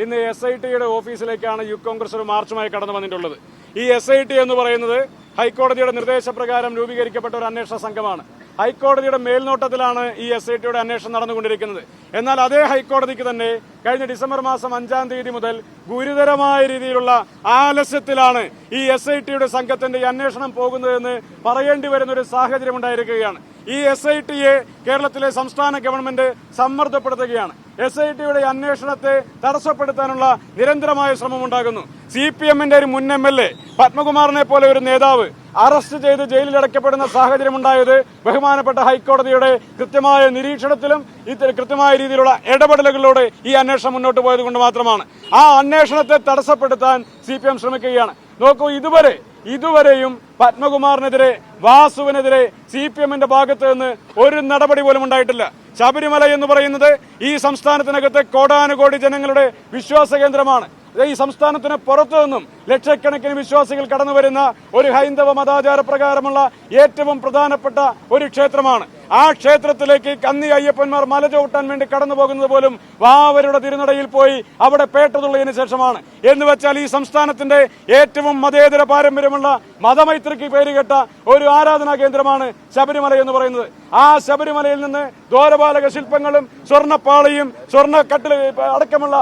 ഇന്ന് S I ടിയുടെ ഓഫീസിലേക്കാണ് youth Congress ഒരു മാർച്ചുമായി കടന്നു വന്നിട്ടുള്ളത്. ഈ എസ് ഐ ടി എന്ന് പറയുന്നത് ഹൈക്കോടതിയുടെ നിർദ്ദേശപ്രകാരം രൂപീകരിക്കപ്പെട്ട ഒരു അന്വേഷണ സംഘമാണ്. ഹൈക്കോടതിയുടെ മേൽനോട്ടത്തിലാണ് ഈ എസ് ഐ ടിയുടെ അന്വേഷണം നടന്നുകൊണ്ടിരിക്കുന്നത്. എന്നാൽ അതേ ഹൈക്കോടതിക്ക് തന്നെ കഴിഞ്ഞ ഡിസംബർ മാസം അഞ്ചാം തീയതി മുതൽ ഗുരുതരമായ രീതിയിലുള്ള ആലസ്യത്തിലാണ് ഈ എസ് ഐ ടിയുടെ സംഘത്തിന്റെ അന്വേഷണം പോകുന്നതെന്ന് പറയേണ്ടി വരുന്ന ഒരു സാഹചര്യം ഉണ്ടായിരിക്കുകയാണ്. ഈ എസ് ഐ ടിയെ കേരളത്തിലെ സംസ്ഥാന ഗവൺമെന്റ് സമ്മർദ്ദപ്പെടുത്തുകയാണ്. എസ് ഐ ടിയുടെ അന്വേഷണത്തെ തടസ്സപ്പെടുത്താനുള്ള നിരന്തരമായ ശ്രമമുണ്ടാകുന്നു. സി പി എമ്മിന്റെ ഒരു മുൻ എം എൽ എ പത്മകുമാറിനെ പോലെ ഒരു നേതാവ് അറസ്റ്റ് ചെയ്ത് ജയിലിൽ അടയ്ക്കപ്പെടുന്ന സാഹചര്യം ഉണ്ടായത് ബഹുമാനപ്പെട്ട ഹൈക്കോടതിയുടെ കൃത്യമായ നിരീക്ഷണത്തിലും ഇത്തരം കൃത്യമായ രീതിയിലുള്ള ഇടപെടലുകളിലൂടെ ഈ അന്വേഷണം മുന്നോട്ട് പോയത് കൊണ്ട് മാത്രമാണ്. ആ അന്വേഷണത്തെ തടസ്സപ്പെടുത്താൻ സി ശ്രമിക്കുകയാണ്. നോക്കൂ ഇതുവരെ ഇതുവരെയും പത്മകുമാറിനെതിരെ വാസുവിനെതിരെ സി പി എമ്മിന്റെ ഭാഗത്ത് നിന്ന് ഒരു നടപടി പോലും ഉണ്ടായിട്ടില്ല. ശബരിമല എന്ന് പറയുന്നത് ഈ സംസ്ഥാനത്തിനകത്ത് കോടാനുകോടി ജനങ്ങളുടെ വിശ്വാസ കേന്ദ്രമാണ്. ഈ സംസ്ഥാനത്തിന് പുറത്തു നിന്നും ലക്ഷക്കണക്കിന് വിശ്വാസികൾ കടന്നു വരുന്ന ഒരു ഹൈന്ദവ മതാചാര പ്രകാരമുള്ള ഏറ്റവും പ്രധാനപ്പെട്ട ഒരു ക്ഷേത്രമാണ്. ആ ക്ഷേത്രത്തിലേക്ക് കന്നി അയ്യപ്പന്മാർ മല ചവിട്ടാൻ വേണ്ടി കടന്നു പോകുന്നത് പോലും വാവരുടെ തിരുനടയിൽ പോയി അവിടെ പേട്ടതുള്ളതിന് ശേഷമാണ്. എന്ന് വെച്ചാൽ ഈ സംസ്ഥാനത്തിന്റെ ഏറ്റവും മതേതര പാരമ്പര്യമുള്ള മതമൈത്രിക്ക് പേരുകെട്ട ഒരു ആരാധനാ കേന്ദ്രമാണ് ശബരിമല എന്ന് പറയുന്നത്. ആ ശബരിമലയിൽ നിന്ന് ദ്വാരപാലക ശില്പങ്ങളും സ്വർണപ്പാളയും സ്വർണക്കട്ടിൽ അടക്കമുള്ള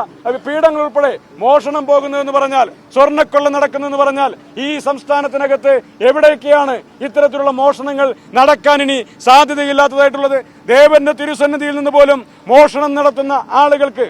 പീഠങ്ങൾ ഉൾപ്പെടെ മോഷണം പോകുന്നതെന്ന് പറഞ്ഞാൽ സ്വർണക്കൊള്ള നടക്കുന്നതെന്ന് പറഞ്ഞാൽ ഈ സംസ്ഥാനത്തിനകത്ത് എവിടെയൊക്കെയാണ് ഇത്തരത്തിലുള്ള മോഷണങ്ങൾ നടക്കാൻ ഇനി സാധ്യതയില്ലാത്തതായിട്ടുള്ളത്? ദേവന്റെ തിരുസന്നിധിയിൽ നിന്ന് പോലും മോഷണം നടത്തുന്ന ആളുകൾക്ക്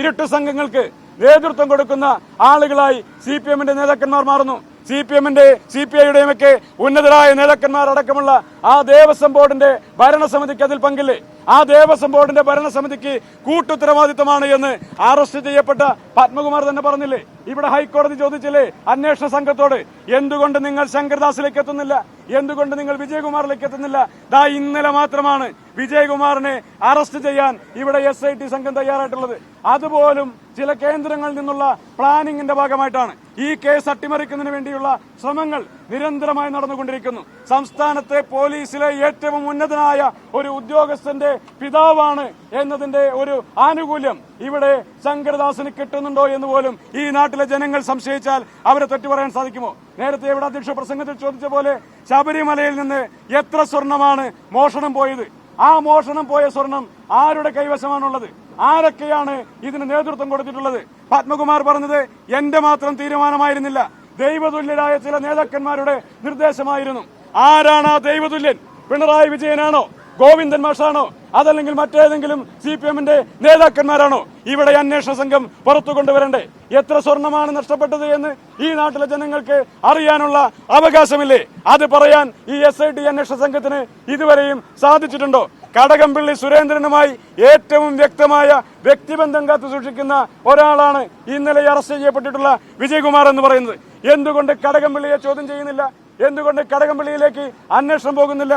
ഇരുട്ട് സംഘങ്ങൾക്ക് നേതൃത്വം കൊടുക്കുന്ന ആളുകളായി സി പി എമ്മിന്റെ നേതാക്കന്മാർ മാറുന്നു. സി പി എമ്മിന്റെ സി പി ഐയുടെയും ഒക്കെ ഉന്നതരായ നേതാക്കന്മാർ അടക്കമുള്ള ആ ദേവസ്വം ബോർഡിന്റെ ഭരണസമിതിക്ക് അതിൽ പങ്കില്ലേ? ആ ദേവസ്വം ബോർഡിന്റെ ഭരണസമിതിക്ക് കൂട്ടുത്തരവാദിത്തമാണ് എന്ന് അറസ്റ്റ് ചെയ്യപ്പെട്ട പത്മകുമാർ തന്നെ പറഞ്ഞില്ലേ? ഇവിടെ ഹൈക്കോടതി ചോദിച്ചില്ലേ അന്വേഷണ സംഘത്തോട്? എന്തുകൊണ്ട് നിങ്ങൾ ശങ്കർദാസിലേക്ക് എത്തുന്നില്ല? എന്തുകൊണ്ട് നിങ്ങൾ വിജയകുമാറിലേക്ക് എത്തുന്നില്ല? ദാ ഇന്നലെ മാത്രമാണ് വിജയകുമാറിനെ അറസ്റ്റ് ചെയ്യാൻ ഇവിടെ എസ് സംഘം തയ്യാറായിട്ടുള്ളത്. അതുപോലും ചില കേന്ദ്രങ്ങളിൽ നിന്നുള്ള പ്ലാനിംഗിന്റെ ഭാഗമായിട്ടാണ് ഈ കേസ് അട്ടിമറിക്കുന്നതിന് വേണ്ടിയുള്ള ശ്രമങ്ങൾ നിരന്തരമായി നടന്നുകൊണ്ടിരിക്കുന്നു. സംസ്ഥാനത്തെ പോലീസിലെ ഏറ്റവും ഉന്നതനായ ഒരു ഉദ്യോഗസ്ഥന്റെ പിതാവാണ് എന്നതിന്റെ ഒരു ആനുകൂല്യം ഇവിടെ ശങ്കരദാസിന് കിട്ടുന്നുണ്ടോ എന്ന് പോലും ഈ നാട്ടിലെ ജനങ്ങൾ സംശയിച്ചാൽ അവരെ തെറ്റു പറയാൻ സാധിക്കുമോ? നേരത്തെ ഇവിടെ അധ്യക്ഷ പ്രസംഗത്തിൽ ചോദിച്ച പോലെ ശബരിമലയിൽ നിന്ന് എത്ര സ്വർണമാണ് മോഷണം പോയത്? ആ മോഷണം പോയ സ്വർണം ആരുടെ കൈവശമാണുള്ളത്? ആരൊക്കെയാണ് ഇതിന് നേതൃത്വം കൊടുത്തിട്ടുള്ളത്? പത്മകുമാർ പറഞ്ഞത് എന്റെ മാത്രം തീരുമാനമായിരുന്നില്ല. ദൈവതുല്യരായ ചില നേതാക്കന്മാരുടെ നിർദ്ദേശമായിരുന്നു. ആരാണ് ആ ദൈവതുല്യൻ? പിണറായി വിജയനാണോ? ഗോവിന്ദൻ മാഷാണോ? അതല്ലെങ്കിൽ മറ്റേതെങ്കിലും സി പി എമ്മിന്റെ നേതാക്കന്മാരാണോ? ഇവിടെ അന്വേഷണ സംഘം പുറത്തു കൊണ്ടുവരണ്ടേ? എത്ര സ്വർണമാണ് നഷ്ടപ്പെട്ടത് എന്ന് ഈ നാട്ടിലെ ജനങ്ങൾക്ക് അറിയാനുള്ള അവകാശമില്ലേ? അത് പറയാൻ ഈ എസ് ഐ ടി അന്വേഷണ സംഘത്തിന് ഇതുവരെയും സാധിച്ചിട്ടുണ്ടോ? കടകംപള്ളി സുരേന്ദ്രനുമായി ഏറ്റവും വ്യക്തമായ വ്യക്തിബന്ധം കാത്തു സൂക്ഷിക്കുന്ന ഒരാളാണ് ഇന്നലെ അറസ്റ്റ് ചെയ്യപ്പെട്ടിട്ടുള്ള വിജയകുമാർ എന്ന് പറയുന്നത്. എന്തുകൊണ്ട് കടകംപള്ളിയെ ചോദ്യം ചെയ്യുന്നില്ല? എന്തുകൊണ്ട് കടകംപള്ളിയിലേക്ക് അന്വേഷണം പോകുന്നില്ല?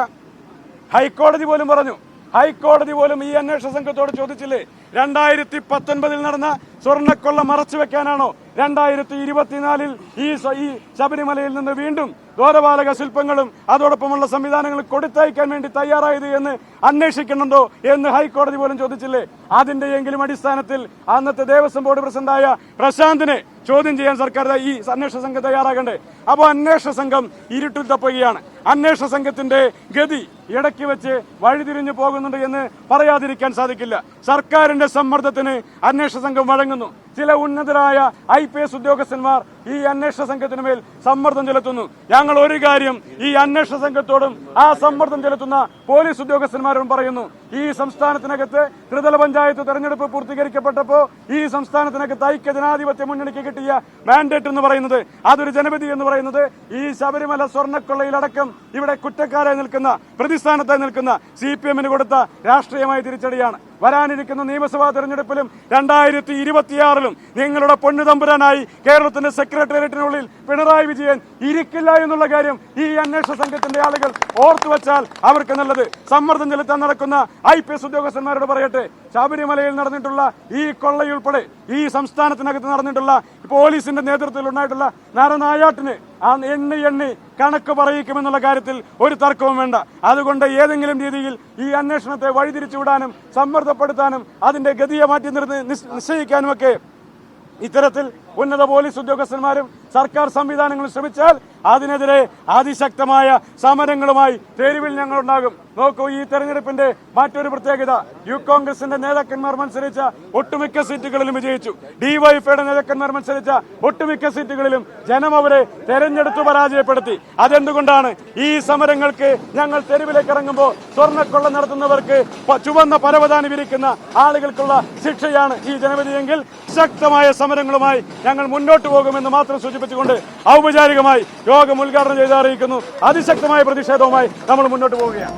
ഹൈക്കോടതി പോലും പറഞ്ഞു ഹൈക്കോടതി പോലും ഈ അന്വേഷണ സംഘത്തോട് ചോദിച്ചില്ലേ? രണ്ടായിരത്തി പത്തൊൻപതിൽ നടന്ന സ്വർണക്കൊള്ള മറച്ചു വെക്കാനാണോ? രണ്ടായിരത്തി ഇരുപത്തിനാലിൽ ഈ ഈ ശബരിമലയിൽ നിന്ന് വീണ്ടും ദ്വാരപാലക ശില്പങ്ങളും അതോടൊപ്പമുള്ള സംവിധാനങ്ങളും കൊടുത്തയക്കാൻ വേണ്ടി തയ്യാറായത് എന്ന് അന്വേഷിക്കുന്നുണ്ടോ എന്ന് ഹൈക്കോടതി പോലും ചോദിച്ചില്ലേ? അതിന്റെയെങ്കിലും അടിസ്ഥാനത്തിൽ അന്നത്തെ ദേവസ്വം ബോർഡ് പ്രസിഡന്റായ പ്രശാന്തിനെ ചോദ്യം ചെയ്യാൻ സർക്കാർ ഈ അന്വേഷണ സംഘം തയ്യാറാകണ്ടേ. അപ്പോൾ അന്വേഷണ സംഘം ഇരുട്ടിൽ തപ്പുകയാണ്. അന്വേഷണ സംഘത്തിന്റെ ഗതി ഇടയ്ക്ക് വെച്ച് വഴിതിരിഞ്ഞു പോകുന്നുണ്ട് എന്ന് പറയാതിരിക്കാൻ സാധിക്കില്ല. സർക്കാരിന്റെ സമ്മർദ്ദത്തിന് അന്വേഷണ സംഘം വഴങ്ങുന്നു. ചില ഉന്നതരായ ഐ പി എസ് ഉദ്യോഗസ്ഥന്മാർ ഈ അന്വേഷണ സംഘത്തിന് മേൽ സമ്മർദ്ദം ചെലുത്തുന്നു. ഞങ്ങൾ ഒരു കാര്യം ഈ അന്വേഷണ സംഘത്തോടും ആ സമ്മർദ്ദം ചെലുത്തുന്ന പോലീസ് ഉദ്യോഗസ്ഥന്മാരോടും പറയുന്നു. ഈ സംസ്ഥാനത്തിനകത്ത് ത്രിതല പഞ്ചായത്ത് തെരഞ്ഞെടുപ്പ് പൂർത്തീകരിക്കപ്പെട്ടപ്പോ ഈ സംസ്ഥാനത്തിനകത്ത് ഐക്യ ജനാധിപത്യ മുന്നണിക്ക് കിട്ടിയ മാൻഡേറ്റ് എന്ന് പറയുന്നത് അതൊരു ജനവിധി എന്ന് പറയുന്നത് ഈ ശബരിമല സ്വർണക്കൊള്ളയിലടക്കം ഇവിടെ കുറ്റക്കാരായി നിൽക്കുന്ന പ്രതിസ്ഥാനത്തായി നിൽക്കുന്ന സി പി എമ്മിന് കൊടുത്ത രാഷ്ട്രീയമായ തിരിച്ചടിയാണ്. വരാനിരിക്കുന്ന നിയമസഭാ തെരഞ്ഞെടുപ്പിലും രണ്ടായിരത്തി ഇരുപത്തിയാറിലും നിങ്ങളുടെ പൊന്നുതമ്പുരാനായി കേരളത്തിന്റെ സെക്രട്ടേറിയറ്റിനുള്ളിൽ പിണറായി വിജയൻ ഇരിക്കില്ല എന്നുള്ള കാര്യം ഈ അന്വേഷണ സംഘത്തിന്റെ ആളുകൾ ഓർത്തു വെച്ചാൽ അവർക്ക് നല്ലത് സമ്മർദ്ദം ചെലുത്താൻ നടക്കുന്ന ഐ ഉദ്യോഗസ്ഥന്മാരോട് പറയട്ടെ. ശബരിമലയിൽ നടന്നിട്ടുള്ള ഈ കൊള്ളയുൾപ്പെടെ ഈ സംസ്ഥാനത്തിനകത്ത് നടന്നിട്ടുള്ള പോലീസിന്റെ നേതൃത്വത്തിൽ ഉണ്ടായിട്ടുള്ള നരനായാട്ടിന് ആ എണ്ണി എണ്ണി കണക്ക് പറയിക്കുമെന്നുള്ള കാര്യത്തിൽ ഒരു തർക്കവും വേണ്ട. അതുകൊണ്ട് ഏതെങ്കിലും രീതിയിൽ ഈ അന്വേഷണത്തെ വഴിതിരിച്ചുവിടാനും സമ്മർദ്ദപ്പെടുത്താനും അതിന്റെ ഗതിയെ മാറ്റി നിർത്തി നിശ്ചയിക്കാനുമൊക്കെ ഇത്തരത്തിൽ ഉന്നത പോലീസ് ഉദ്യോഗസ്ഥന്മാരും സർക്കാർ സംവിധാനങ്ങളും ശ്രമിച്ചാൽ അതിനെതിരെ അതിശക്തമായ സമരങ്ങളുമായി തെരുവിൽ ഞങ്ങൾ ഉണ്ടാകും നോക്കൂ ഈ തെരഞ്ഞെടുപ്പിന്റെ മറ്റൊരു പ്രത്യേകത. യു കോൺഗ്രസിന്റെ നേതാക്കന്മാർ മത്സരിച്ച ഒട്ടുമിക്ക സീറ്റുകളിലും വിജയിച്ചു. ഡിവൈഎഫ്ഐയുടെ നേതാക്കന്മാർ മത്സരിച്ച ഒട്ടുമിക്ക സീറ്റുകളിലും ജനം അവരെ തെരഞ്ഞെടുത്തു പരാജയപ്പെടുത്തി. അതെന്തുകൊണ്ടാണ് ഈ സമരങ്ങൾക്ക് ഞങ്ങൾ തെരുവിലേക്ക് ഇറങ്ങുമ്പോൾ സ്വർണക്കൊള്ള നടത്തുന്നവർക്ക് ചുവന്ന പരവതാനി വിരിക്കുന്ന ആളുകൾക്കുള്ള ശിക്ഷയാണ് ഈ ജനവിധിയെങ്കിൽ ശക്തമായ സമരങ്ങളുമായി ഞങ്ങൾ മുന്നോട്ട് പോകുമെന്ന് മാത്രം സൂചിപ്പിച്ചുകൊണ്ട് ഔപചാരികമായി യോഗം ഉദ്ഘാടനം ചെയ്ത് അറിയിക്കുന്നു. അതിശക്തമായ പ്രതിഷേധവുമായി നമ്മൾ മുന്നോട്ട് പോവുകയാണ്.